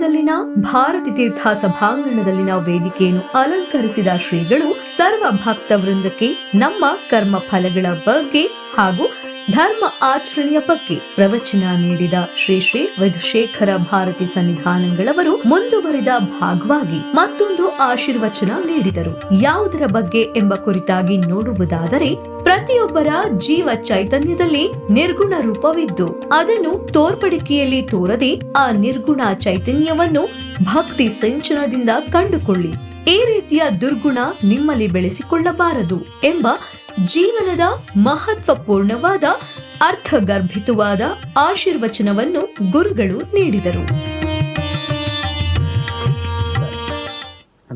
ನಗರದಲ್ಲಿನ ಭಾರತಿ ತೀರ್ಥ ಸಭಾಂಗಣದಲ್ಲಿನ ವೇದಿಕೆಯನ್ನು ಅಲಂಕರಿಸಿದ ಶ್ರೀಗಳು ಸರ್ವ ಭಕ್ತ ವೃಂದಕ್ಕೆ ನಮ್ಮ ಕರ್ಮ ಫಲಗಳ ಬಗ್ಗೆ ಹಾಗೂ ಧರ್ಮ ಆಚರಣೆಯ ಬಗ್ಗೆ ಪ್ರವಚನ ನೀಡಿದ ಶ್ರೀ ಶ್ರೀ ವಿಧುಶೇಖರ ಭಾರತಿ ಸನ್ನಿಧಾನಗಳವರು ಮುಂದುವರಿದ ಭಾಗವಾಗಿ ಮತ್ತೊಂದು ಆಶೀರ್ವಚನ ನೀಡಿದರು. ಯಾವುದರ ಬಗ್ಗೆ ಎಂಬ ಕುರಿತಾಗಿ ನೋಡುವುದಾದರೆ, ಪ್ರತಿಯೊಬ್ಬರ ಜೀವ ಚೈತನ್ಯದಲ್ಲಿ ನಿರ್ಗುಣ ರೂಪವಿದ್ದು, ಅದನ್ನು ತೋರ್ಪಡಿಕೆಯಲ್ಲಿ ತೋರದೆ ಆ ನಿರ್ಗುಣ ಚೈತನ್ಯವನ್ನು ಭಕ್ತಿ ಸಂಚನದಿಂದ ಕಂಡುಕೊಳ್ಳಿ. ಈ ರೀತಿಯ ದುರ್ಗುಣ ನಿಮ್ಮಲ್ಲಿ ಬೆಳೆಸಿಕೊಳ್ಳಬಾರದು ಎಂಬ ಜೀವನದ ಮಹತ್ವಪೂರ್ಣವಾದ, ಅರ್ಥಗರ್ಭಿತವಾದ ಆಶೀರ್ವಚನವನ್ನು ಗುರುಗಳು ನೀಡಿದರು.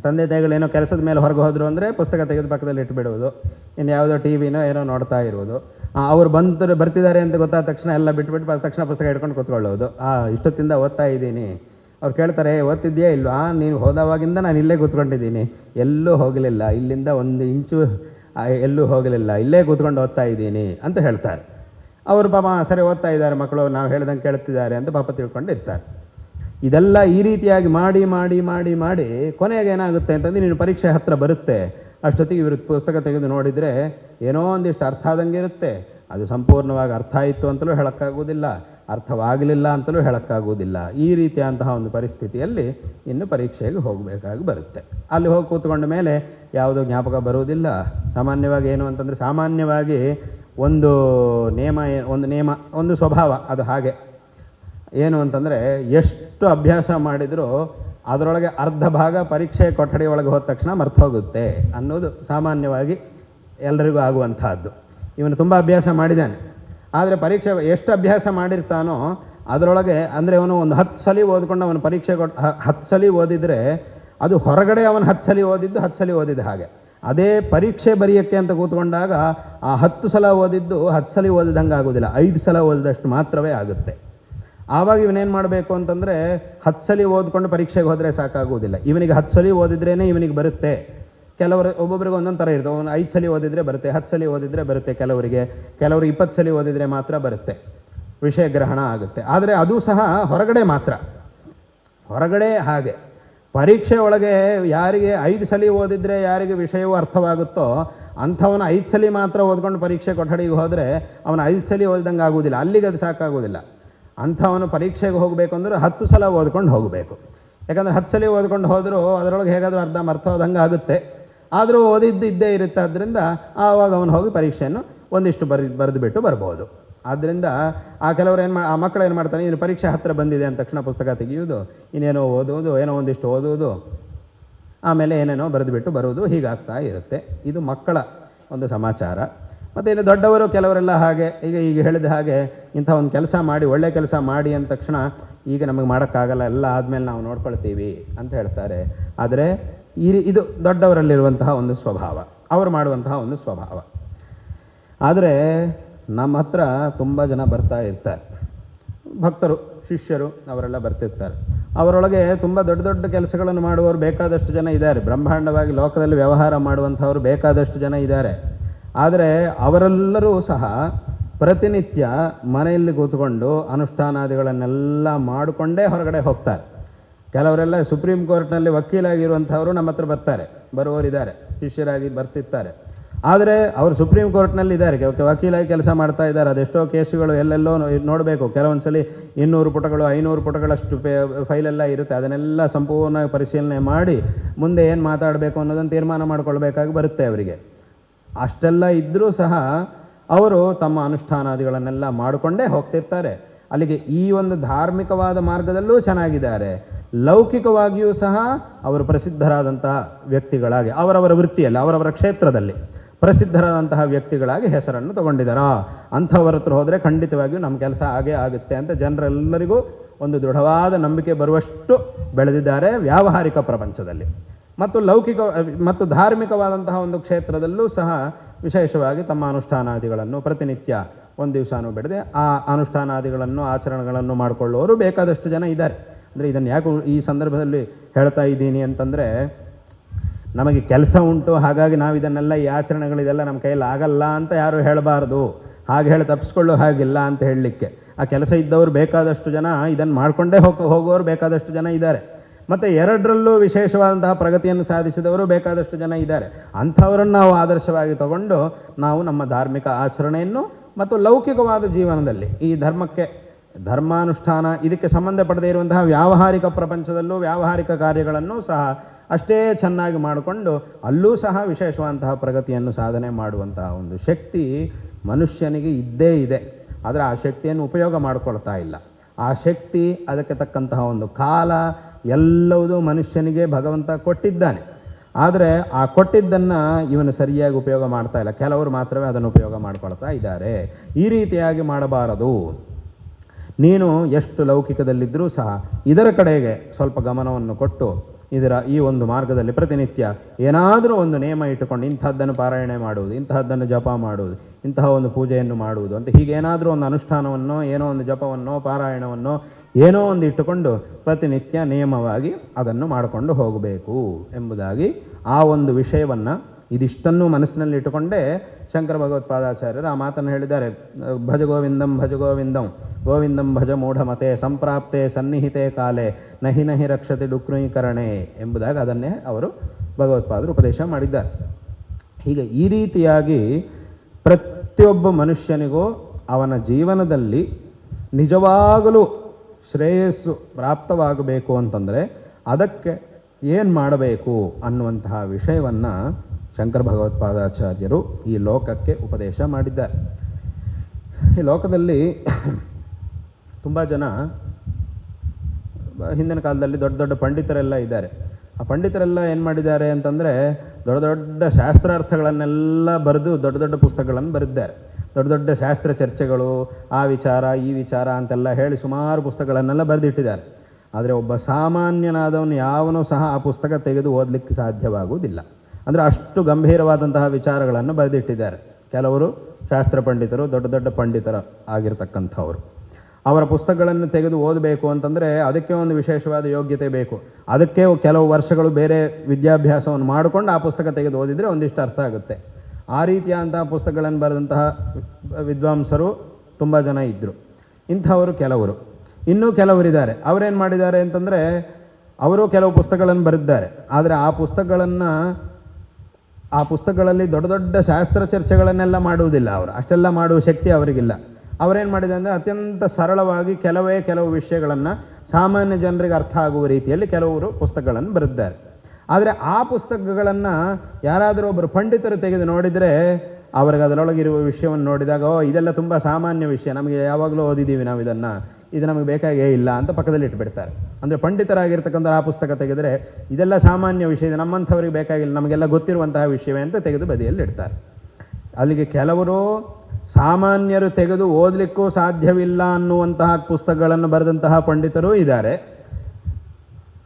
ತಂದೆ ತಾಯಿಗಳೇನೋ ಕೆಲಸದ ಮೇಲೆ ಹೊರಗೆ ಹೋದರು ಅಂದರೆ ಪುಸ್ತಕ ತೆಗೆದು ಪಕ್ಕದಲ್ಲಿ ಇಟ್ಬಿಡುವುದು ಇನ್ನು ಯಾವುದೋ ಟಿ ವಿನೋ ಏನೋ ನೋಡ್ತಾ ಇರುವುದು ಅವ್ರು ಬಂದು ಬರ್ತಿದ್ದಾರೆ ಅಂತ ಗೊತ್ತಾದ ತಕ್ಷಣ ಎಲ್ಲ ಬಿಟ್ಬಿಟ್ಟು ತಕ್ಷಣ ಪುಸ್ತಕ ಹಿಡ್ಕೊಂಡು ಕೂತ್ಕೊಳ್ಳೋದು. ಆ, ಇಷ್ಟೊತ್ತಿಂದ ಓದ್ತಾ ಇದ್ದೀನಿ. ಅವ್ರು ಕೇಳ್ತಾರೆ ಓದ್ತಿದ್ಯಾ ಇಲ್ವಾ? ನೀನು ಹೋದವಾಗಿಂದ ನಾನು ಇಲ್ಲೇ ಕೂತ್ಕೊಂಡಿದ್ದೀನಿ. ಎಲ್ಲೂ ಹೋಗಲಿಲ್ಲ. ಇಲ್ಲಿಂದ ಒಂದು ಇಂಚು ಎಲ್ಲೂ ಹೋಗಲಿಲ್ಲ, ಇಲ್ಲೇ ಕೂತ್ಕೊಂಡು ಓದ್ತಾ ಇದ್ದೀನಿ ಅಂತ ಹೇಳ್ತಾರೆ. ಅವರು ಪಾಪ, ಸರಿ ಓದ್ತಾ ಇದ್ದಾರೆ ಮಕ್ಕಳು, ನಾವು ಹೇಳ್ದಂಗೆ ಕೇಳ್ತಿದ್ದಾರೆ ಅಂತ ಪಾಪ ತಿಳ್ಕೊಂಡು ಇರ್ತಾರೆ ಇದೆಲ್ಲ ಈ ರೀತಿಯಾಗಿ ಮಾಡಿ ಮಾಡಿ ಮಾಡಿ ಮಾಡಿ ಕೊನೆಗೆ ಏನಾಗುತ್ತೆ ಅಂತಂದು ನೀನು ಪರೀಕ್ಷೆ ಹತ್ರ ಬರುತ್ತೆ. ಅಷ್ಟೊತ್ತಿಗೆ ಇವರು ಪುಸ್ತಕ ತೆಗೆದು ನೋಡಿದರೆ ಏನೋ ಒಂದಿಷ್ಟು ಅರ್ಥ ಆದಂಗೆ ಇರುತ್ತೆ. ಅದು ಸಂಪೂರ್ಣವಾಗಿ ಅರ್ಥ ಆಯಿತು ಅಂತಲೂ ಹೇಳೋಕ್ಕಾಗೋದಿಲ್ಲ ಅರ್ಥವಾಗಲಿಲ್ಲ ಅಂತಲೂ ಹೇಳೋಕ್ಕಾಗೋದಿಲ್ಲ ಈ ರೀತಿಯಂತಹ ಒಂದು ಪರಿಸ್ಥಿತಿಯಲ್ಲಿ ಇನ್ನು ಪರೀಕ್ಷೆಗೆ ಹೋಗಬೇಕಾಗಿ ಬರುತ್ತೆ. ಅಲ್ಲಿ ಹೋಗಿ ಕೂತ್ಕೊಂಡ ಮೇಲೆ ಯಾವುದೋ ಜ್ಞಾಪಕ ಬರುವುದಿಲ್ಲ. ಸಾಮಾನ್ಯವಾಗಿ ಏನು ಅಂತಂದರೆ ಸಾಮಾನ್ಯವಾಗಿ ಒಂದು ನಿಯಮ ಒಂದು ನಿಯಮ ಒಂದು ಸ್ವಭಾವ ಅದು ಹಾಗೆ. ಏನು ಅಂತಂದರೆ ಎಷ್ಟು ಅಭ್ಯಾಸ ಮಾಡಿದರೂ ಅದರೊಳಗೆ ಅರ್ಧ ಭಾಗ ಪರೀಕ್ಷೆ ಕೊಠಡಿ ಒಳಗೆ ಹೋದ ತಕ್ಷಣ ಮರ್ತು ಹೋಗುತ್ತೆ ಅನ್ನೋದು ಸಾಮಾನ್ಯವಾಗಿ ಎಲ್ಲರಿಗೂ ಆಗುವಂತಹದ್ದು. ಇವನು ತುಂಬ ಅಭ್ಯಾಸ ಮಾಡಿದ್ದಾನೆ. ಆದರೆ ಪರೀಕ್ಷೆ ಎಷ್ಟು ಅಭ್ಯಾಸ ಮಾಡಿರ್ತಾನೋ ಅದರೊಳಗೆ ಅಂದರೆ ಅವನು ಒಂದು ಹತ್ತು ಸಲ ಓದ್ಕೊಂಡು ಅವನು ಪರೀಕ್ಷೆ ಕೊಟ್ಟು ಹತ್ತು ಸಲ ಓದಿದರೆ ಅದು ಹೊರಗಡೆ ಅವನು ಹತ್ತು ಸಲ ಓದಿದ್ದು ಹತ್ತು ಸಲ ಓದಿದ ಹಾಗೆ. ಅದೇ ಪರೀಕ್ಷೆ ಬರೆಯೋಕ್ಕೆ ಅಂತ ಕೂತ್ಕೊಂಡಾಗ ಆ ಹತ್ತು ಸಲ ಓದಿದ್ದು ಹತ್ತು ಸಲ ಓದಿದಂಗೆ ಆಗೋದಿಲ್ಲ ಐದು ಸಲ ಓದಿದಷ್ಟು ಮಾತ್ರವೇ ಆಗುತ್ತೆ. ಆವಾಗ ಇವನೇನು ಮಾಡಬೇಕು ಅಂತಂದರೆ ಹತ್ತು ಸಲ ಓದ್ಕೊಂಡು ಪರೀಕ್ಷೆಗೆ ಹೋದರೆ ಸಾಕಾಗುವುದಿಲ್ಲ. ಇವನಿಗೆ ಹತ್ತು ಸಲ ಓದಿದ್ರೇ ಇವನಿಗೆ ಬರುತ್ತೆ. ಕೆಲವರು ಒಬ್ಬೊಬ್ಬರಿಗೆ ಒಂದೊಂದು ಥರ ಇರ್ತವೆ ಒಂದು ಐದು ಸಲ ಓದಿದರೆ ಬರುತ್ತೆ, ಹತ್ತು ಸಲ ಓದಿದರೆ ಬರುತ್ತೆ ಕೆಲವರಿಗೆ. ಕೆಲವರು ಇಪ್ಪತ್ತು ಸಲ ಓದಿದರೆ ಮಾತ್ರ ಬರುತ್ತೆ. ವಿಷಯ ಗ್ರಹಣ ಆಗುತ್ತೆ. ಆದರೆ ಅದು ಸಹ ಹೊರಗಡೆ ಮಾತ್ರ. ಹೊರಗಡೆ ಹಾಗೆ. ಪರೀಕ್ಷೆ ಒಳಗೆ ಯಾರಿಗೆ ಐದು ಸಲ ಓದಿದರೆ ಯಾರಿಗೆ ವಿಷಯವು ಅರ್ಥವಾಗುತ್ತೋ ಅಂಥವನು ಐದು ಸಲ ಮಾತ್ರ ಓದ್ಕೊಂಡು ಪರೀಕ್ಷೆ ಕೊಠಡಿಗೆ ಹೋದರೆ ಅವನು ಐದು ಸಲ ಓದಿದಂಗೆ ಆಗೋದಿಲ್ಲ ಅಲ್ಲಿಗೆ ಅದು ಸಾಕಾಗೋದಿಲ್ಲ ಅಂಥವನು ಪರೀಕ್ಷೆಗೆ ಹೋಗಬೇಕು ಅಂದ್ರೆ ಹತ್ತು ಸಲ ಓದ್ಕೊಂಡು ಹೋಗಬೇಕು. ಯಾಕಂದರೆ ಹತ್ತು ಸಲ ಓದ್ಕೊಂಡು ಹೋದರೂ ಅದರೊಳಗೆ ಹೇಗಾದರೂ ಅರ್ಧ ಅರ್ಥ ಹೋದಂಗೆ ಆಗುತ್ತೆ. ಆದರೂ ಓದಿದ್ದು ಇದ್ದೇ ಇರುತ್ತೆ. ಆದ್ದರಿಂದ ಆವಾಗ ಅವನು ಹೋಗಿ ಪರೀಕ್ಷೆಯನ್ನು ಒಂದಿಷ್ಟು ಬರಿ ಬರೆದು ಬಿಟ್ಟು ಬರ್ಬೋದು. ಆದ್ದರಿಂದ ಆ ಕೆಲವರು ಏನು ಮಾ, ಆ ಮಕ್ಕಳು ಏನು ಮಾಡ್ತಾನೆ, ಇನ್ನು ಪರೀಕ್ಷೆ ಹತ್ತಿರ ಬಂದಿದೆ ಅಂದ ತಕ್ಷಣ ಪುಸ್ತಕ ತೆಗೆಯುವುದು, ಇನ್ನೇನೋ ಓದುವುದು, ಏನೋ ಒಂದಿಷ್ಟು ಓದುವುದು, ಆಮೇಲೆ ಏನೇನೋ ಬರೆದುಬಿಟ್ಟು ಬರುವುದು ಹೀಗಾಗ್ತಾ ಇರುತ್ತೆ. ಇದು ಮಕ್ಕಳ ಒಂದು ಸಮಾಚಾರ. ಮತ್ತು ಇನ್ನು ದೊಡ್ಡವರು ಕೆಲವರೆಲ್ಲ ಹಾಗೆ, ಈಗ ಈಗ ಹೇಳಿದ ಹಾಗೆ ಇಂಥ ಒಂದು ಕೆಲಸ ಮಾಡಿ, ಒಳ್ಳೆ ಕೆಲಸ ಮಾಡಿ ಅಂದ ತಕ್ಷಣ ಈಗ ನಮಗೆ ಮಾಡೋಕ್ಕಾಗಲ್ಲ, ಎಲ್ಲ ಆದಮೇಲೆ ನಾವು ನೋಡ್ಕೊಳ್ತೀವಿ ಅಂತ ಹೇಳ್ತಾರೆ. ಆದರೆ ಈ ಇದು ದೊಡ್ಡವರಲ್ಲಿರುವಂತಹ ಒಂದು ಸ್ವಭಾವ. ಅವರು ಮಾಡುವಂತಹ ಒಂದು ಸ್ವಭಾವ. ಆದರೆ ನಮ್ಮ ಹತ್ರ ತುಂಬ ಜನ ಬರ್ತಾ ಇರ್ತಾರೆ. ಭಕ್ತರು, ಶಿಷ್ಯರು ಅವರೆಲ್ಲ ಬರ್ತಿರ್ತಾರೆ. ಅವರೊಳಗೆ ತುಂಬ ದೊಡ್ಡ ದೊಡ್ಡ ಕೆಲಸಗಳನ್ನು ಮಾಡುವವರು ಬೇಕಾದಷ್ಟು ಜನ ಇದ್ದಾರೆ. ಬ್ರಹ್ಮಾಂಡವಾಗಿ ಲೋಕದಲ್ಲಿ ವ್ಯವಹಾರ ಮಾಡುವಂಥವ್ರು ಬೇಕಾದಷ್ಟು ಜನ ಇದ್ದಾರೆ. ಆದರೆ ಅವರೆಲ್ಲರೂ ಸಹ ಪ್ರತಿನಿತ್ಯ ಮನೆಯಲ್ಲಿ ಕೂತ್ಕೊಂಡು ಅನುಷ್ಠಾನಾದಿಗಳನ್ನೆಲ್ಲ ಮಾಡಿಕೊಂಡೇ ಹೊರಗಡೆ ಹೋಗ್ತಾರೆ. ಕೆಲವರೆಲ್ಲ ಸುಪ್ರೀಂ ಕೋರ್ಟ್ನಲ್ಲಿ ವಕೀಲಾಗಿರುವಂಥವರು ನಮ್ಮ ಹತ್ರ ಬರ್ತಾರೆ. ಬರುವವರಿದ್ದಾರೆ. ಶಿಷ್ಯರಾಗಿ ಬರ್ತಿರ್ತಾರೆ. ಆದರೆ ಅವರು ಸುಪ್ರೀಂ ಕೋರ್ಟ್ನಲ್ಲಿ ಇದ್ದಾರೆ. ವಕೀಲಾಗಿ ಕೆಲಸ ಮಾಡ್ತಾ ಇದ್ದಾರೆ. ಅದೆಷ್ಟೋ ಕೇಸುಗಳು ಎಲ್ಲೆಲ್ಲೋ ನೋಡಬೇಕು. ಕೆಲವೊಂದು ಸಲ ಇನ್ನೂರು ಪುಟಗಳು, ಐನೂರು ಪುಟಗಳಷ್ಟು ಪೇ, ಫೈಲೆಲ್ಲ ಇರುತ್ತೆ. ಅದನ್ನೆಲ್ಲ ಸಂಪೂರ್ಣ ಪರಿಶೀಲನೆ ಮಾಡಿ ಮುಂದೆ ಏನು ಮಾತಾಡಬೇಕು ಅನ್ನೋದನ್ನು ತೀರ್ಮಾನ ಮಾಡಿಕೊಳ್ಬೇಕಾಗಿ ಬರುತ್ತೆ ಅವರಿಗೆ. ಅಷ್ಟೆಲ್ಲ ಇದ್ದರೂ ಸಹ ಅವರು ತಮ್ಮ ಅನುಷ್ಠಾನಾದಿಗಳನ್ನೆಲ್ಲ ಮಾಡಿಕೊಂಡೇ ಹೋಗ್ತಿರ್ತಾರೆ. ಅಲ್ಲಿಗೆ ಈ ಒಂದು ಧಾರ್ಮಿಕವಾದ ಮಾರ್ಗದಲ್ಲೂ ಚೆನ್ನಾಗಿದ್ದಾರೆ. ಲೌಕಿಕವಾಗಿಯೂ ಸಹ ಅವರು ಪ್ರಸಿದ್ಧರಾದಂತಹ ವ್ಯಕ್ತಿಗಳಾಗಿ, ಅವರವರ ವೃತ್ತಿಯಲ್ಲಿ, ಅವರವರ ಕ್ಷೇತ್ರದಲ್ಲಿ ಪ್ರಸಿದ್ಧರಾದಂತಹ ವ್ಯಕ್ತಿಗಳಾಗಿ ಹೆಸರನ್ನು ತಗೊಂಡಿದ್ದಾರೆ ಅಂಥವ್ರ ಹತ್ರ ಹೋದರೆ ಖಂಡಿತವಾಗಿಯೂ ನಮ್ಮ ಕೆಲಸ ಹಾಗೆ ಆಗುತ್ತೆ ಅಂತ ಜನರೆಲ್ಲರಿಗೂ ಒಂದು ದೃಢವಾದ ನಂಬಿಕೆ ಬರುವಷ್ಟು ಬೆಳೆದಿದ್ದಾರೆ ವ್ಯಾವಹಾರಿಕ ಪ್ರಪಂಚದಲ್ಲಿ. ಮತ್ತು ಲೌಕಿಕ, ಮತ್ತು ಧಾರ್ಮಿಕವಾದಂತಹ ಒಂದು ಕ್ಷೇತ್ರದಲ್ಲೂ ಸಹ ವಿಶೇಷವಾಗಿ ತಮ್ಮ ಅನುಷ್ಠಾನಾದಿಗಳನ್ನು ಪ್ರತಿನಿತ್ಯ ಒಂದು ದಿವಸನೂ ಬಿಡದೆ ಆ ಅನುಷ್ಠಾನಾದಿಗಳನ್ನು, ಆಚರಣೆಗಳನ್ನು ಮಾಡಿಕೊಳ್ಳುವವರು ಬೇಕಾದಷ್ಟು ಜನ ಇದ್ದಾರೆ. ಅಂದರೆ ಇದನ್ನು ಯಾಕೆ ಈ ಸಂದರ್ಭದಲ್ಲಿ ಹೇಳ್ತಾ ಇದ್ದೀನಿ ಅಂತಂದರೆ, ನಮಗೆ ಕೆಲಸ ಉಂಟು, ಹಾಗಾಗಿ ನಾವು ಇದನ್ನೆಲ್ಲ ಈ ಆಚರಣೆಗಳಿದೆಲ್ಲ ನಮ್ಮ ಕೈಯಲ್ಲಿ ಆಗಲ್ಲ ಅಂತ ಯಾರು ಹೇಳಬಾರ್ದು. ಹಾಗೆ ಹೇಳಿ ತಪ್ಪಿಸ್ಕೊಳ್ಳೋ ಹಾಗಿಲ್ಲ ಅಂತ ಹೇಳಲಿಕ್ಕೆ. ಆ ಕೆಲಸ ಇದ್ದವರು ಬೇಕಾದಷ್ಟು ಜನ ಇದನ್ನು ಮಾಡಿಕೊಂಡೇ ಹೋಗ ಹೋಗೋರು ಬೇಕಾದಷ್ಟು ಜನ ಇದ್ದಾರೆ. ಮತ್ತು ಎರಡರಲ್ಲೂ ವಿಶೇಷವಾದಂತಹ ಪ್ರಗತಿಯನ್ನು ಸಾಧಿಸಿದವರು ಬೇಕಾದಷ್ಟು ಜನ ಇದ್ದಾರೆ. ಅಂಥವರನ್ನು ನಾವು ಆದರ್ಶವಾಗಿ ತಗೊಂಡು ನಾವು ನಮ್ಮ ಧಾರ್ಮಿಕ ಆಚರಣೆಯನ್ನು ಮತ್ತು ಲೌಕಿಕವಾದ ಜೀವನದಲ್ಲಿ ಈ ಧರ್ಮಕ್ಕೆ ಧರ್ಮಾನುಷ್ಠಾನ, ಇದಕ್ಕೆ ಸಂಬಂಧಪಡದೇ ಇರುವಂತಹ ವ್ಯಾವಹಾರಿಕ ಪ್ರಪಂಚದಲ್ಲೂ ವ್ಯಾವಹಾರಿಕ ಕಾರ್ಯಗಳನ್ನು ಸಹ ಅಷ್ಟೇ ಚೆನ್ನಾಗಿ ಮಾಡಿಕೊಂಡು ಅಲ್ಲೂ ಸಹ ವಿಶೇಷವಾದಂತಹ ಪ್ರಗತಿಯನ್ನು ಸಾಧನೆ ಮಾಡುವಂತಹ ಒಂದು ಶಕ್ತಿ ಮನುಷ್ಯನಿಗೆ ಇದ್ದೇ ಇದೆ. ಆದರೆ ಆ ಶಕ್ತಿಯನ್ನು ಉಪಯೋಗ ಮಾಡಿಕೊಳ್ತಾ ಇಲ್ಲ. ಆ ಶಕ್ತಿ ಅದಕ್ಕೆ ತಕ್ಕಂತಹ ಒಂದು ಕಾಲ ಎಲ್ಲವುದೂ ಮನುಷ್ಯನಿಗೆ ಭಗವಂತ ಕೊಟ್ಟಿದ್ದಾನೆ. ಆದರೆ ಆ ಕೊಟ್ಟಿದ್ದನ್ನು ಇವನು ಸರಿಯಾಗಿ ಉಪಯೋಗ ಮಾಡ್ತಾ ಇಲ್ಲ. ಕೆಲವರು ಮಾತ್ರವೇ ಅದನ್ನು ಉಪಯೋಗ ಮಾಡ್ಕೊಳ್ತಾ ಇದ್ದಾರೆ. ಈ ರೀತಿಯಾಗಿ ಮಾಡಬಾರದು. ನೀನು ಎಷ್ಟು ಲೌಕಿಕದಲ್ಲಿದ್ದರೂ ಸಹ ಇದರ ಕಡೆಗೆ ಸ್ವಲ್ಪ ಗಮನವನ್ನು ಕೊಟ್ಟು ಇದರ ಈ ಒಂದು ಮಾರ್ಗದಲ್ಲಿ ಪ್ರತಿನಿತ್ಯ ಏನಾದರೂ ಒಂದು ನಿಯಮ ಇಟ್ಟುಕೊಂಡು ಇಂಥದ್ದನ್ನು ಪಾರಾಯಣೆ ಮಾಡುವುದು ಇಂತಹದ್ದನ್ನು ಜಪ ಮಾಡುವುದು, ಇಂತಹ ಒಂದು ಪೂಜೆಯನ್ನು ಮಾಡುವುದು ಅಂತ ಹೀಗೆ ಏನಾದರೂ ಒಂದು ಅನುಷ್ಠಾನವನ್ನು, ಏನೋ ಒಂದು ಜಪವನ್ನೋ, ಪಾರಾಯಣವನ್ನೋ ಏನೋ ಒಂದು ಇಟ್ಟುಕೊಂಡು ಪ್ರತಿನಿತ್ಯ ನಿಯಮವಾಗಿ ಅದನ್ನು ಮಾಡಿಕೊಂಡು ಹೋಗಬೇಕು ಎಂಬುದಾಗಿ ಆ ಒಂದು ವಿಷಯವನ್ನು ಇದಿಷ್ಟನ್ನು ಮನಸ್ಸಿನಲ್ಲಿ ಇಟ್ಟುಕೊಂಡೇ ಶಂಕರ ಭಗವತ್ಪಾದಾಚಾರ್ಯರು ಆ ಮಾತನ್ನು ಹೇಳಿದ್ದಾರೆ. ಭಜ ಗೋವಿಂದಂ ಭಜ ಗೋವಿಂದಂ ಭಜ ಮೂಢಮತೆ ಸಂಪ್ರಾಪ್ತೆ ಸನ್ನಿಹಿತೆ ಕಾಲೆ, ನಹಿ ನಹಿ ರಕ್ಷತೆ ಡುಕ್ರೀಕರಣೆ ಎಂಬುದಾಗಿ ಅದನ್ನೇ ಅವರು ಭಗವತ್ಪಾದರು ಉಪದೇಶ ಮಾಡಿದ್ದಾರೆ. ಈಗ ಈ ರೀತಿಯಾಗಿ ಪ್ರತಿಯೊಬ್ಬ ಮನುಷ್ಯನಿಗೂ ಅವನ ಜೀವನದಲ್ಲಿ ನಿಜವಾಗಲೂ ಶ್ರೇಯಸ್ಸು ಪ್ರಾಪ್ತವಾಗಬೇಕು ಅಂತಂದರೆ ಅದಕ್ಕೆ ಏನು ಮಾಡಬೇಕು ಅನ್ನುವಂತಹ ವಿಷಯವನ್ನು ಶಂಕರ ಭಗವತ್ಪಾದಾಚಾರ್ಯರು ಈ ಲೋಕಕ್ಕೆ ಉಪದೇಶ ಮಾಡಿದ್ದಾರೆ. ಈ ಲೋಕದಲ್ಲಿ ತುಂಬ ಜನ, ಹಿಂದಿನ ಕಾಲದಲ್ಲಿ ದೊಡ್ಡ ದೊಡ್ಡ ಪಂಡಿತರೆಲ್ಲ ಇದ್ದಾರೆ. ಆ ಪಂಡಿತರೆಲ್ಲ ಏನು ಮಾಡಿದ್ದಾರೆ ಅಂತಂದರೆ ದೊಡ್ಡ ದೊಡ್ಡ ಶಾಸ್ತ್ರಾರ್ಥಗಳನ್ನೆಲ್ಲ ಬರೆದು ದೊಡ್ಡ ದೊಡ್ಡ ಪುಸ್ತಕಗಳನ್ನು ಬರೆದಿದ್ದಾರೆ. ದೊಡ್ಡ ದೊಡ್ಡ ಶಾಸ್ತ್ರ ಚರ್ಚೆಗಳು, ಆ ವಿಚಾರ, ಈ ವಿಚಾರ ಅಂತೆಲ್ಲ ಹೇಳಿ ಸುಮಾರು ಪುಸ್ತಕಗಳನ್ನೆಲ್ಲ ಬರೆದಿಟ್ಟಿದ್ದಾರೆ. ಆದರೆ ಒಬ್ಬ ಸಾಮಾನ್ಯನಾದವನು ಯಾವನೂ ಸಹ ಆ ಪುಸ್ತಕ ತೆಗೆದು ಓದಲಿಕ್ಕೆ ಸಾಧ್ಯವಾಗುವುದಿಲ್ಲ. ಅಂದರೆ ಅಷ್ಟು ಗಂಭೀರವಾದಂತಹ ವಿಚಾರಗಳನ್ನು ಬರೆದಿಟ್ಟಿದ್ದಾರೆ. ಕೆಲವರು ಶಾಸ್ತ್ರ ಪಂಡಿತರು, ದೊಡ್ಡ ದೊಡ್ಡ ಪಂಡಿತರ ಆಗಿರ್ತಕ್ಕಂಥವರು. ಅವರ ಪುಸ್ತಕಗಳನ್ನು ತೆಗೆದು ಓದಬೇಕು ಅಂತಂದರೆ ಅದಕ್ಕೆ ಒಂದು ವಿಶೇಷವಾದ ಯೋಗ್ಯತೆ ಬೇಕು. ಅದಕ್ಕೆ ಕೆಲವು ವರ್ಷಗಳು ಬೇರೆ ವಿದ್ಯಾಭ್ಯಾಸವನ್ನು ಮಾಡಿಕೊಂಡು ಆ ಪುಸ್ತಕ ತೆಗೆದು ಓದಿದರೆ ಒಂದಿಷ್ಟು ಅರ್ಥ ಆಗುತ್ತೆ. ಆ ರೀತಿಯಾದಂತಹ ಪುಸ್ತಕಗಳನ್ನು ಬರೆದಂತಹ ವಿದ್ವಾಂಸರು ತುಂಬ ಜನ ಇದ್ದರು ಇಂಥವರು ಕೆಲವರು. ಇನ್ನೂ ಕೆಲವರಿದ್ದಾರೆ. ಅವರೇನು ಮಾಡಿದ್ದಾರೆ ಅಂತಂದರೆ ಅವರು ಕೆಲವು ಪುಸ್ತಕಗಳನ್ನು ಬರೆದಿದ್ದಾರೆ. ಆದರೆ ಆ ಪುಸ್ತಕಗಳನ್ನು, ಆ ಪುಸ್ತಕಗಳಲ್ಲಿ ದೊಡ್ಡ ದೊಡ್ಡ ಶಾಸ್ತ್ರ ಚರ್ಚೆಗಳನ್ನೆಲ್ಲ ಮಾಡುವುದಿಲ್ಲ ಅವರು. ಅಷ್ಟೆಲ್ಲ ಮಾಡುವ ಶಕ್ತಿ ಅವರಿಗಿಲ್ಲ. ಅವರೇನು ಮಾಡಿದೆ ಅಂದರೆ ಅತ್ಯಂತ ಸರಳವಾಗಿ ಕೆಲವೇ ಕೆಲವು ವಿಷಯಗಳನ್ನು ಸಾಮಾನ್ಯ ಜನರಿಗೆ ಅರ್ಥ ಆಗುವ ರೀತಿಯಲ್ಲಿ ಕೆಲವರು ಪುಸ್ತಕಗಳನ್ನು ಬರೆದಿದ್ದಾರೆ. ಆದರೆ ಆ ಪುಸ್ತಕಗಳನ್ನು ಯಾರಾದರೂ ಒಬ್ಬರು ಪಂಡಿತರು ತೆಗೆದು ನೋಡಿದರೆ ಅವ್ರಿಗೆ ಅದರೊಳಗಿರುವ ವಿಷಯವನ್ನು ನೋಡಿದಾಗ, ಓ, ಇದೆಲ್ಲ ತುಂಬ ಸಾಮಾನ್ಯ ವಿಷಯ, ನಮಗೆ ಯಾವಾಗಲೂ ಓದಿದ್ದೀವಿ ನಾವು ಇದನ್ನು, ಇದು ನಮಗೆ ಬೇಕಾಗೇ ಇಲ್ಲ ಅಂತ ಪಕ್ಕದಲ್ಲಿ ಇಟ್ಬಿಡ್ತಾರೆ. ಅಂದರೆ ಪಂಡಿತರಾಗಿರ್ತಕ್ಕಂಥ ಆ ಪುಸ್ತಕ ತೆಗೆದರೆ ಇದೆಲ್ಲ ಸಾಮಾನ್ಯ ವಿಷಯ, ಇದು ನಮ್ಮಂಥವ್ರಿಗೆ ಬೇಕಾಗಿಲ್ಲ, ನಮಗೆಲ್ಲ ಗೊತ್ತಿರುವಂತಹ ವಿಷಯವೇ ಅಂತ ತೆಗೆದು ಬದಿಯಲ್ಲಿ ಇಡ್ತಾರೆ. ಅಲ್ಲಿಗೆ ಕೆಲವರು ಸಾಮಾನ್ಯರು ತೆಗೆದು ಓದಲಿಕ್ಕೂ ಸಾಧ್ಯವಿಲ್ಲ ಅನ್ನುವಂತಹ ಪುಸ್ತಕಗಳನ್ನು ಬರೆದಂತಹ ಪಂಡಿತರು ಇದ್ದಾರೆ.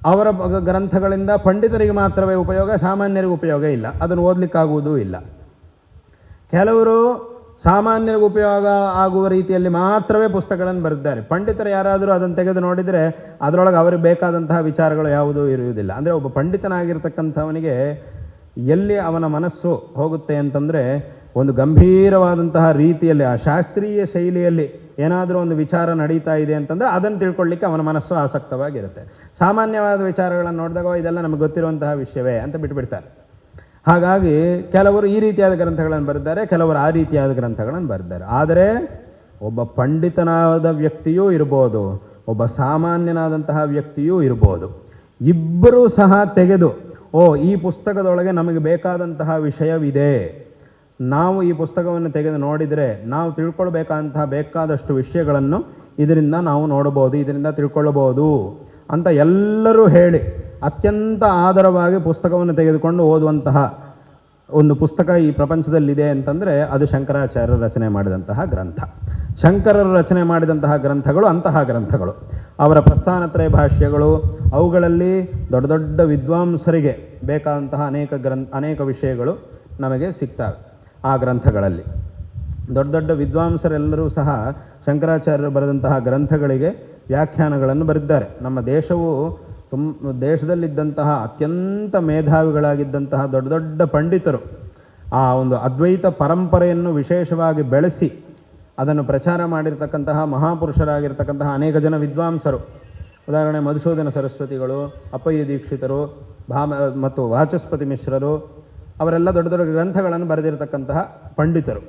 ಅವರ ಗ್ರಂಥಗಳಿಂದ ಪಂಡಿತರಿಗೆ ಮಾತ್ರವೇ ಉಪಯೋಗ, ಸಾಮಾನ್ಯರಿಗೆ ಉಪಯೋಗ ಇಲ್ಲ. ಅದನ್ನು ಓದಲಿಕ್ಕಾಗುವುದೂ ಇಲ್ಲ. ಕೆಲವರು ಸಾಮಾನ್ಯರಿಗೆ ಉಪಯೋಗ ಆಗುವ ರೀತಿಯಲ್ಲಿ ಮಾತ್ರವೇ ಪುಸ್ತಕಗಳನ್ನು ಬರೆದಿದ್ದಾರೆ. ಪಂಡಿತರು ಯಾರಾದರೂ ಅದನ್ನು ತೆಗೆದು ನೋಡಿದರೆ ಅದರೊಳಗೆ ಅವರಿಗೆ ಬೇಕಾದಂತಹ ವಿಚಾರಗಳು ಯಾವುದೂ ಇರುವುದಿಲ್ಲ. ಅಂದರೆ ಒಬ್ಬ ಪಂಡಿತನಾಗಿರ್ತಕ್ಕಂಥವನಿಗೆ ಎಲ್ಲಿ ಅವನ ಮನಸ್ಸು ಹೋಗುತ್ತೆ ಅಂತಂದರೆ ಒಂದು ಗಂಭೀರವಾದಂತಹ ರೀತಿಯಲ್ಲಿ, ಆ ಶಾಸ್ತ್ರೀಯ ಶೈಲಿಯಲ್ಲಿ ಏನಾದರೂ ಒಂದು ವಿಚಾರ ನಡೀತಾ ಇದೆ ಅಂತಂದರೆ ಅದನ್ನು ತಿಳ್ಕೊಳ್ಳಿಕ್ಕೆ ಅವನ ಮನಸ್ಸು ಆಸಕ್ತವಾಗಿರುತ್ತೆ. ಸಾಮಾನ್ಯವಾದ ವಿಚಾರಗಳನ್ನು ನೋಡಿದಾಗ ಇದೆಲ್ಲ ನಮಗೆ ಗೊತ್ತಿರುವಂತಹ ವಿಷಯವೇ ಅಂತ ಬಿಟ್ಬಿಡ್ತಾರೆ. ಹಾಗಾಗಿ ಕೆಲವರು ಈ ರೀತಿಯಾದ ಗ್ರಂಥಗಳನ್ನು ಬರೆದಿದ್ದಾರೆ, ಕೆಲವರು ಆ ರೀತಿಯಾದ ಗ್ರಂಥಗಳನ್ನು ಬರೆದಿದ್ದಾರೆ. ಆದರೆ ಒಬ್ಬ ಪಂಡಿತನಾದ ವ್ಯಕ್ತಿಯೂ ಇರ್ಬೋದು, ಒಬ್ಬ ಸಾಮಾನ್ಯನಾದಂತಹ ವ್ಯಕ್ತಿಯೂ ಇರ್ಬೋದು, ಇಬ್ಬರೂ ಸಹ ತೆಗೆದು, ಓ, ಈ ಪುಸ್ತಕದೊಳಗೆ ನಮಗೆ ಬೇಕಾದಂತಹ ವಿಷಯವಿದೆ ನಾವು ಈ ಪುಸ್ತಕವನ್ನು ತೆಗೆದು ನೋಡಿದರೆ ನಾವು ತಿಳ್ಕೊಳ್ಬೇಕಾದಂತಹ ಬೇಕಾದಷ್ಟು ವಿಷಯಗಳನ್ನು ಇದರಿಂದ ನಾವು ನೋಡಬಹುದು, ಇದರಿಂದ ತಿಳ್ಕೊಳ್ಳಬಹುದು ಅಂತ ಎಲ್ಲರೂ ಹೇಳಿ ಅತ್ಯಂತ ಆಧಾರವಾಗಿ ಪುಸ್ತಕವನ್ನು ತೆಗೆದುಕೊಂಡು ಓದುವಂತಹ ಒಂದು ಪುಸ್ತಕ ಈ ಪ್ರಪಂಚದಲ್ಲಿದೆ ಅಂತಂದರೆ ಅದು ಶಂಕರಾಚಾರ್ಯರು ರಚನೆ ಮಾಡಿದಂತಹ ಗ್ರಂಥ. ಶಂಕರರು ರಚನೆ ಮಾಡಿದಂತಹ ಗ್ರಂಥಗಳು ಅಂತಹ ಗ್ರಂಥಗಳು. ಅವರ ಪ್ರಸ್ಥಾನತ್ರಯ ಭಾಷ್ಯಗಳು, ಅವುಗಳಲ್ಲಿ ದೊಡ್ಡ ದೊಡ್ಡ ವಿದ್ವಾಂಸರಿಗೆ ಬೇಕಾದಂತಹ ಅನೇಕ ಗ್ರಂಥ, ಅನೇಕ ವಿಷಯಗಳು ನಮಗೆ ಸಿಗ್ತವೆ. ಆ ಗ್ರಂಥಗಳಲ್ಲಿ. ದೊಡ್ಡ ದೊಡ್ಡ ವಿದ್ವಾಂಸರೆಲ್ಲರೂ ಸಹ ಶಂಕರಾಚಾರ್ಯರು ಬರೆದಂತಹ ಗ್ರಂಥಗಳಿಗೆ ವ್ಯಾಖ್ಯಾನಗಳನ್ನು ಬರೆದಿದ್ದಾರೆ. ನಮ್ಮ ದೇಶವು ತುಮ್, ದೇಶದಲ್ಲಿದ್ದಂತಹ ಅತ್ಯಂತ ಮೇಧಾವಿಗಳಾಗಿದ್ದಂತಹ ದೊಡ್ಡ ದೊಡ್ಡ ಪಂಡಿತರು, ಆ ಒಂದು ಅದ್ವೈತ ಪರಂಪರೆಯನ್ನು ವಿಶೇಷವಾಗಿ ಬೆಳೆಸಿ ಅದನ್ನು ಪ್ರಚಾರ ಮಾಡಿರ್ತಕ್ಕಂತಹ ಮಹಾಪುರುಷರಾಗಿರ್ತಕ್ಕಂತಹ ಅನೇಕ ಜನ ವಿದ್ವಾಂಸರು, ಉದಾಹರಣೆ ಮಧುಸೂದನ ಸರಸ್ವತಿಗಳು, ಅಪ್ಪಯ್ಯ ದೀಕ್ಷಿತರು, ಭಾಮ, ಮತ್ತು ವಾಚಸ್ಪತಿ ಮಿಶ್ರರು ಅವರೆಲ್ಲ ದೊಡ್ಡ ದೊಡ್ಡ ಗ್ರಂಥಗಳನ್ನು ಬರೆದಿರತಕ್ಕಂತಹ ಪಂಡಿತರು.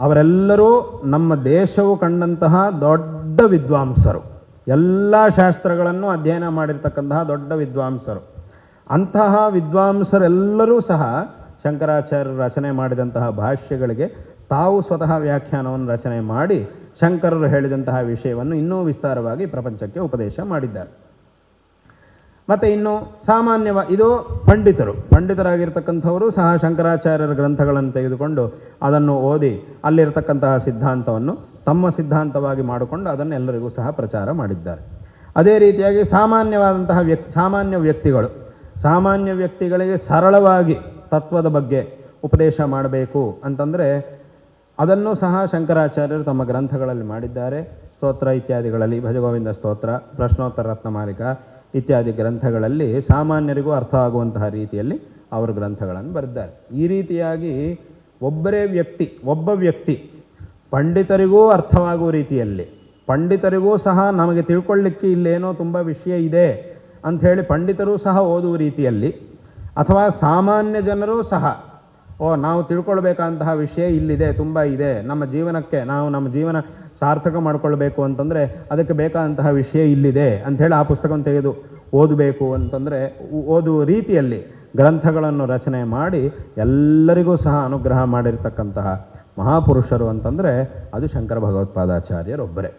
ಅವರೆಲ್ಲರೂ ನಮ್ಮ ದೇಶವು ಕಂಡಂತಹ ದೊಡ್ಡ ವಿದ್ವಾಂಸರು. ಎಲ್ಲ ಶಾಸ್ತ್ರಗಳನ್ನು ಅಧ್ಯಯನ ಮಾಡಿರ್ತಕ್ಕಂತಹ ದೊಡ್ಡ ವಿದ್ವಾಂಸರು. ಅಂತಹ ವಿದ್ವಾಂಸರೆಲ್ಲರೂ ಸಹ ಶಂಕರಾಚಾರ್ಯರು ರಚನೆ ಮಾಡಿದಂತಹ ಭಾಷ್ಯಗಳಿಗೆ ತಾವು ಸ್ವತಃ ವ್ಯಾಖ್ಯಾನವನ್ನು ರಚನೆ ಮಾಡಿ ಶಂಕರರು ಹೇಳಿದಂತಹ ವಿಷಯವನ್ನು ಇನ್ನೂ ವಿಸ್ತಾರವಾಗಿ ಪ್ರಪಂಚಕ್ಕೆ ಉಪದೇಶ ಮಾಡಿದ್ದಾರೆ. ಮತ್ತು ಇನ್ನು ಸಾಮಾನ್ಯವ ಇದು ಪಂಡಿತರು. ಪಂಡಿತರಾಗಿರ್ತಕ್ಕಂಥವರು ಸಹ ಶಂಕರಾಚಾರ್ಯರ ಗ್ರಂಥಗಳನ್ನು ತೆಗೆದುಕೊಂಡು ಅದನ್ನು ಓದಿ ಅಲ್ಲಿರತಕ್ಕಂತಹ ಸಿದ್ಧಾಂತವನ್ನು ತಮ್ಮ ಸಿದ್ಧಾಂತವಾಗಿ ಮಾಡಿಕೊಂಡು ಅದನ್ನೆಲ್ಲರಿಗೂ ಸಹ ಪ್ರಚಾರ ಮಾಡಿದ್ದಾರೆ. ಅದೇ ರೀತಿಯಾಗಿ ಸಾಮಾನ್ಯವಾದಂತಹ ವ್ಯಕ್ತಿ ಸಾಮಾನ್ಯ ವ್ಯಕ್ತಿಗಳು, ಸಾಮಾನ್ಯ ವ್ಯಕ್ತಿಗಳಿಗೆ ಸರಳವಾಗಿ ತತ್ವದ ಬಗ್ಗೆ ಉಪದೇಶ ಮಾಡಬೇಕು ಅಂತಂದರೆ ಅದನ್ನು ಸಹ ಶಂಕರಾಚಾರ್ಯರು ತಮ್ಮ ಗ್ರಂಥಗಳಲ್ಲಿ ಮಾಡಿದ್ದಾರೆ. ಸ್ತೋತ್ರ ಇತ್ಯಾದಿಗಳಲ್ಲಿ ಭಜಗೋವಿಂದ ಸ್ತೋತ್ರ, ಪ್ರಶ್ನೋತ್ತರ ರತ್ನಮಾಲಿಕ ಇತ್ಯಾದಿ ಗ್ರಂಥಗಳಲ್ಲಿ ಸಾಮಾನ್ಯರಿಗೂ ಅರ್ಥ ಆಗುವಂತಹ ರೀತಿಯಲ್ಲಿ ಅವರು ಗ್ರಂಥಗಳನ್ನು ಬರೆದಿದ್ದಾರೆ ಈ ರೀತಿಯಾಗಿ ಒಬ್ಬರೇ ವ್ಯಕ್ತಿ, ಒಬ್ಬ ವ್ಯಕ್ತಿ ಪಂಡಿತರಿಗೂ ಅರ್ಥವಾಗುವ ರೀತಿಯಲ್ಲಿ, ಪಂಡಿತರಿಗೂ ಸಹ ನಮಗೆ ತಿಳ್ಕೊಳ್ಳಿಕ್ಕೆ ಇಲ್ಲೇನೋ ತುಂಬ ವಿಷಯ ಇದೆ ಅಂಥೇಳಿ ಪಂಡಿತರೂ ಸಹ ಓದುವ ರೀತಿಯಲ್ಲಿ ಅಥವಾ ಸಾಮಾನ್ಯ ಜನರೂ ಸಹ, ಓ, ನಾವು ತಿಳ್ಕೊಳ್ಬೇಕಂತಹ ವಿಷಯ ಇಲ್ಲಿದೆ, ತುಂಬ ಇದೆ, ನಮ್ಮ ಜೀವನಕ್ಕೆ, ನಾವು ನಮ್ಮ ಜೀವನ ಸಾರ್ಥಕ ಮಾಡಿಕೊಳ್ಬೇಕು ಅಂತಂದರೆ ಅದಕ್ಕೆ ಬೇಕಾದಂತಹ ವಿಷಯ ಇಲ್ಲಿದೆ ಅಂಥೇಳಿ ಆ ಪುಸ್ತಕವನ್ನು ತೆಗೆದು ಓದಬೇಕು ಅಂತಂದರೆ ಓದುವ ರೀತಿಯಲ್ಲಿ ಗ್ರಂಥಗಳನ್ನು ರಚನೆ ಮಾಡಿ ಎಲ್ಲರಿಗೂ ಸಹ ಅನುಗ್ರಹ ಮಾಡಿರ್ತಕ್ಕಂತಹ ಮಹಾಪುರುಷರು ಅಂತಂದರೆ ಅದು ಶಂಕರ ಭಗವತ್ಪಾದಾಚಾರ್ಯರೊಬ್ಬರೇ.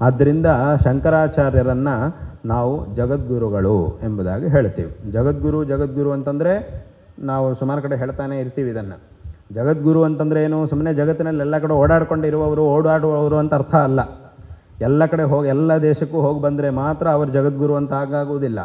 ಆದ್ದರಿಂದ ಶಂಕರಾಚಾರ್ಯರನ್ನು ನಾವು ಜಗದ್ಗುರುಗಳು ಎಂಬುದಾಗಿ ಹೇಳ್ತೀವಿ. ಜಗದ್ಗುರು ಜಗದ್ಗುರು ಅಂತಂದರೆ ನಾವು ಸುಮಾರು ಕಡೆ ಹೇಳ್ತಾನೆ ಇರ್ತೀವಿ ಇದನ್ನು. ಜಗದ್ಗುರು ಅಂತಂದರೆ ಏನು? ಸುಮ್ಮನೆ ಜಗತ್ತಿನಲ್ಲಿ ಎಲ್ಲ ಕಡೆ ಓಡಾಡ್ಕೊಂಡಿರುವವರು, ಓಡಾಡುವವರು ಅಂತ ಅರ್ಥ ಅಲ್ಲ. ಎಲ್ಲ ಕಡೆ ಹೋಗಿ, ಎಲ್ಲ ದೇಶಕ್ಕೂ ಹೋಗಿ ಬಂದರೆ ಮಾತ್ರ ಅವರು ಜಗದ್ಗುರು ಅಂತ ಆಗಾಗುವುದಿಲ್ಲ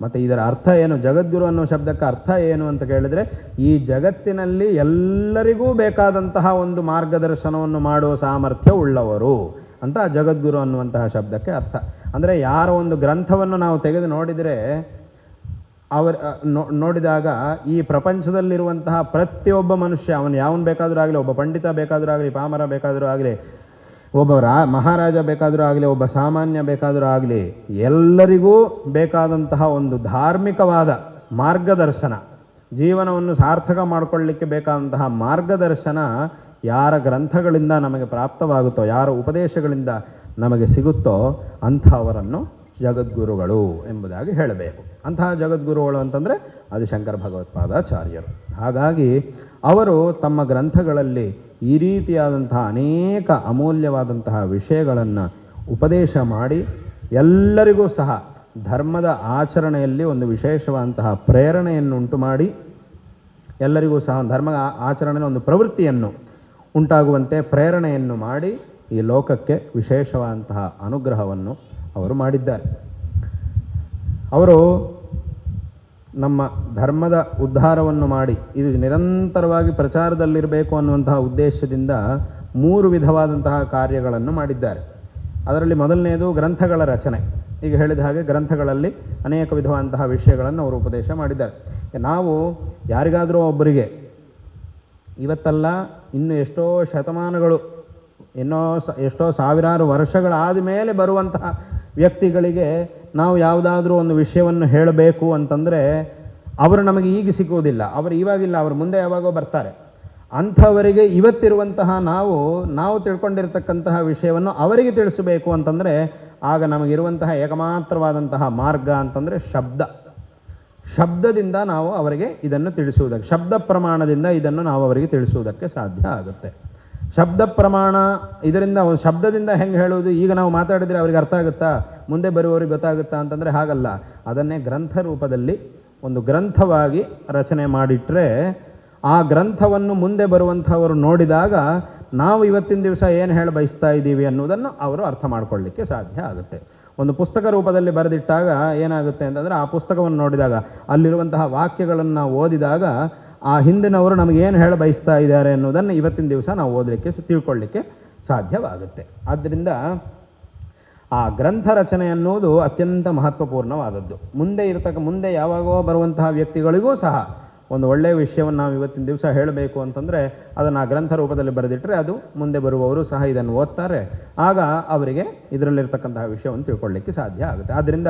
ಮತ್ತು ಇದರ ಅರ್ಥ ಏನು? ಜಗದ್ಗುರು ಅನ್ನೋ ಶಬ್ದಕ್ಕೆ ಅರ್ಥ ಏನು ಅಂತ ಕೇಳಿದರೆ, ಈ ಜಗತ್ತಿನಲ್ಲಿ ಎಲ್ಲರಿಗೂ ಬೇಕಾದಂತಹ ಒಂದು ಮಾರ್ಗದರ್ಶನವನ್ನು ಮಾಡುವ ಸಾಮರ್ಥ್ಯ ಉಳ್ಳವರು ಅಂತ ಜಗದ್ಗುರು ಅನ್ನುವಂತಹ ಶಬ್ದಕ್ಕೆ ಅರ್ಥ. ಅಂದರೆ ಯಾರ ಒಂದು ಗ್ರಂಥವನ್ನು ನಾವು ತೆಗೆದು ನೋಡಿದರೆ ಅವರ ನೋಡಿದಾಗ ಈ ಪ್ರಪಂಚದಲ್ಲಿರುವಂತಹ ಪ್ರತಿಯೊಬ್ಬ ಮನುಷ್ಯ, ಅವನು ಯಾವನು ಬೇಕಾದರೂ ಆಗಲಿ, ಒಬ್ಬ ಪಂಡಿತ ಬೇಕಾದರೂ ಆಗಲಿ, ಪಾಮರ ಬೇಕಾದರೂ ಆಗಲಿ, ಒಬ್ಬ ರಾ, ಮಹಾರಾಜ ಬೇಕಾದರೂ ಆಗಲಿ, ಒಬ್ಬ ಸಾಮಾನ್ಯ ಬೇಕಾದರೂ ಆಗಲಿ, ಎಲ್ಲರಿಗೂ ಬೇಕಾದಂತಹ ಒಂದು ಧಾರ್ಮಿಕವಾದ ಮಾರ್ಗದರ್ಶನ, ಜೀವನವನ್ನು ಸಾರ್ಥಕ ಮಾಡಿಕೊಳ್ಳಿಕ್ಕೆ ಬೇಕಾದಂತಹ ಮಾರ್ಗದರ್ಶನ ಯಾರ ಗ್ರಂಥಗಳಿಂದ ನಮಗೆ ಪ್ರಾಪ್ತವಾಗುತ್ತೋ, ಯಾರ ಉಪದೇಶಗಳಿಂದ ನಮಗೆ ಸಿಗುತ್ತೋ ಅಂಥವರನ್ನು ಜಗದ್ಗುರುಗಳು ಎಂಬುದಾಗಿ ಹೇಳಬೇಕು. ಅಂತಹ ಜಗದ್ಗುರುಗಳು ಅಂತಂದರೆ ಅದು ಶಂಕರ ಭಗವತ್ಪಾದಾಚಾರ್ಯರು. ಹಾಗಾಗಿ ಅವರು ತಮ್ಮ ಗ್ರಂಥಗಳಲ್ಲಿ ಈ ರೀತಿಯಾದಂತಹ ಅನೇಕ ಅಮೂಲ್ಯವಾದಂತಹ ವಿಷಯಗಳನ್ನು ಉಪದೇಶ ಮಾಡಿ ಎಲ್ಲರಿಗೂ ಸಹ ಧರ್ಮದ ಆಚರಣೆಯಲ್ಲಿ ಒಂದು ವಿಶೇಷವಾದಂತಹ ಪ್ರೇರಣೆಯನ್ನುಂಟು ಮಾಡಿ ಎಲ್ಲರಿಗೂ ಸಹ ಧರ್ಮ ಆಚರಣೆಯ ಒಂದು ಪ್ರವೃತ್ತಿಯನ್ನು ಉಂಟಾಗುವಂತೆ ಪ್ರೇರಣೆಯನ್ನು ಮಾಡಿ ಈ ಲೋಕಕ್ಕೆ ವಿಶೇಷವಾದಂತಹ ಅನುಗ್ರಹವನ್ನು ಅವರು ಮಾಡಿದ್ದಾರೆ. ಅವರು ನಮ್ಮ ಧರ್ಮದ ಉದ್ಧಾರವನ್ನು ಮಾಡಿ, ಇದು ನಿರಂತರವಾಗಿ ಪ್ರಚಾರದಲ್ಲಿರಬೇಕು ಅನ್ನುವಂತಹ ಉದ್ದೇಶದಿಂದ ಮೂರು ವಿಧವಾದಂತಹ ಕಾರ್ಯಗಳನ್ನು ಮಾಡಿದ್ದಾರೆ. ಅದರಲ್ಲಿ ಮೊದಲನೆಯದು ಗ್ರಂಥಗಳ ರಚನೆ. ಈಗ ಹೇಳಿದ ಹಾಗೆ ಗ್ರಂಥಗಳಲ್ಲಿ ಅನೇಕ ವಿಧವಾದಂತಹ ವಿಷಯಗಳನ್ನು ಅವರು ಉಪದೇಶ ಮಾಡಿದ್ದಾರೆ. ನಾವು ಯಾರಿಗಾದರೂ ಒಬ್ಬರಿಗೆ, ಇವತ್ತಲ್ಲ ಇನ್ನು ಎಷ್ಟೋ ಶತಮಾನಗಳು ಇನ್ನೋ ಸ, ಎಷ್ಟೋ ಸಾವಿರಾರು ವರ್ಷಗಳಾದ ಮೇಲೆ ಬರುವಂತಹ ವ್ಯಕ್ತಿಗಳಿಗೆ ನಾವು ಯಾವುದಾದ್ರೂ ಒಂದು ವಿಷಯವನ್ನು ಹೇಳಬೇಕು ಅಂತಂದರೆ ಅವರು ನಮಗೆ ಈಗ ಸಿಗುವುದಿಲ್ಲ. ಅವರು ಇವಾಗಿಲ್ಲ, ಅವರು ಮುಂದೆ ಯಾವಾಗೋ ಬರ್ತಾರೆ. ಅಂಥವರಿಗೆ ಇವತ್ತಿರುವಂತಹ ನಾವು ನಾವು ತಿಳ್ಕೊಂಡಿರ್ತಕ್ಕಂತಹ ವಿಷಯವನ್ನು ಅವರಿಗೆ ತಿಳಿಸಬೇಕು ಅಂತಂದರೆ ಆಗ ನಮಗಿರುವಂತಹ ಏಕಮಾತ್ರವಾದಂತಹ ಮಾರ್ಗ ಅಂತಂದರೆ ಶಬ್ದ. ಶಬ್ದದಿಂದ ನಾವು ಅವರಿಗೆ ಇದನ್ನು ತಿಳಿಸುವುದಕ್ಕೆ, ಶಬ್ದ ಪ್ರಮಾಣದಿಂದ ಇದನ್ನು ನಾವು ಅವರಿಗೆ ತಿಳಿಸುವುದಕ್ಕೆ ಸಾಧ್ಯ ಆಗುತ್ತೆ. ಶಬ್ದ ಪ್ರಮಾಣ ಇದರಿಂದ ಶಬ್ದದಿಂದ ಹೆಂಗೆ ಹೇಳುವುದು? ಈಗ ನಾವು ಮಾತಾಡಿದರೆ ಅವ್ರಿಗೆ ಅರ್ಥ ಆಗುತ್ತಾ? ಮುಂದೆ ಬರುವವರಿಗೆ ಗೊತ್ತಾಗುತ್ತಾ ಅಂತಂದರೆ ಹಾಗಲ್ಲ. ಅದನ್ನೇ ಗ್ರಂಥ ರೂಪದಲ್ಲಿ ಒಂದು ಗ್ರಂಥವಾಗಿ ರಚನೆ ಮಾಡಿಟ್ರೆ, ಆ ಗ್ರಂಥವನ್ನು ಮುಂದೆ ಬರುವಂಥವರು ನೋಡಿದಾಗ ನಾವು ಇವತ್ತಿನ ದಿವಸ ಏನು ಹೇಳ ಬಯಸ್ತಾ ಇದ್ದೀವಿ ಅನ್ನೋದನ್ನು ಅವರು ಅರ್ಥ ಮಾಡ್ಕೊಳ್ಳಿಕ್ಕೆ ಸಾಧ್ಯ ಆಗುತ್ತೆ. ಒಂದು ಪುಸ್ತಕ ರೂಪದಲ್ಲಿ ಬರೆದಿಟ್ಟಾಗ ಏನಾಗುತ್ತೆ ಅಂತಂದರೆ ಆ ಪುಸ್ತಕವನ್ನು ನೋಡಿದಾಗ, ಅಲ್ಲಿರುವಂತಹ ವಾಕ್ಯಗಳನ್ನು ಓದಿದಾಗ ಆ ಹಿಂದಿನವರು ನಮಗೇನು ಹೇಳ ಬಯಸ್ತಾ ಇದ್ದಾರೆ ಅನ್ನೋದನ್ನು ಇವತ್ತಿನ ದಿವಸ ನಾವು ಓದಲಿಕ್ಕೆ ತಿಳ್ಕೊಳ್ಳಿಕ್ಕೆ ಸಾಧ್ಯವಾಗುತ್ತೆ. ಆದ್ದರಿಂದ ಆ ಗ್ರಂಥ ರಚನೆ ಅನ್ನೋದು ಅತ್ಯಂತ ಮಹತ್ವಪೂರ್ಣವಾದದ್ದು. ಮುಂದೆ ಇರತಕ್ಕ, ಮುಂದೆ ಯಾವಾಗೋ ಬರುವಂತಹ ವ್ಯಕ್ತಿಗಳಿಗೂ ಸಹ ಒಂದು ಒಳ್ಳೆಯ ವಿಷಯವನ್ನು ನಾವು ಇವತ್ತಿನ ದಿವಸ ಹೇಳಬೇಕು ಅಂತಂದರೆ ಅದನ್ನು ಆ ಗ್ರಂಥ ರೂಪದಲ್ಲಿ ಬರೆದಿಟ್ಟರೆ ಅದು ಮುಂದೆ ಬರುವವರು ಸಹ ಇದನ್ನು ಓದ್ತಾರೆ. ಆಗ ಅವರಿಗೆ ಇದರಲ್ಲಿರ್ತಕ್ಕಂತಹ ವಿಷಯವನ್ನು ತಿಳ್ಕೊಳ್ಳಿಕ್ಕೆ ಸಾಧ್ಯ ಆಗುತ್ತೆ. ಆದ್ದರಿಂದ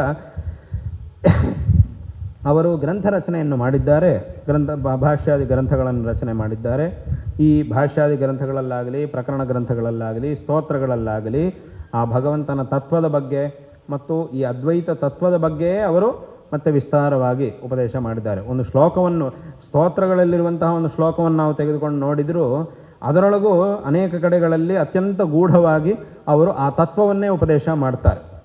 ಅವರು ಗ್ರಂಥ ರಚನೆಯನ್ನು ಮಾಡಿದ್ದಾರೆ. ಗ್ರಂಥ ಭಾಷ್ಯಾದಿ ಗ್ರಂಥಗಳನ್ನು ರಚನೆ ಮಾಡಿದ್ದಾರೆ. ಈ ಭಾಷ್ಯಾದಿ ಗ್ರಂಥಗಳಲ್ಲಾಗಲಿ, ಪ್ರಕರಣ ಗ್ರಂಥಗಳಲ್ಲಾಗಲಿ, ಸ್ತೋತ್ರಗಳಲ್ಲಾಗಲಿ, ಆ ಭಗವಂತನ ತತ್ವದ ಬಗ್ಗೆ ಮತ್ತು ಈ ಅದ್ವೈತ ತತ್ವದ ಬಗ್ಗೆಯೇ ಅವರು ಮತ್ತೆ ವಿಸ್ತಾರವಾಗಿ ಉಪದೇಶ ಮಾಡಿದ್ದಾರೆ. ಒಂದು ಶ್ಲೋಕವನ್ನು, ಸ್ತೋತ್ರಗಳಲ್ಲಿರುವಂತಹ ಒಂದು ಶ್ಲೋಕವನ್ನು ನಾವು ತೆಗೆದುಕೊಂಡು ನೋಡಿದರೂ ಅದರೊಳಗೂ ಅನೇಕ ಕಡೆಗಳಲ್ಲಿ ಅತ್ಯಂತ ಗೂಢವಾಗಿ ಅವರು ಆ ತತ್ವವನ್ನೇ ಉಪದೇಶ ಮಾಡ್ತಾರೆ.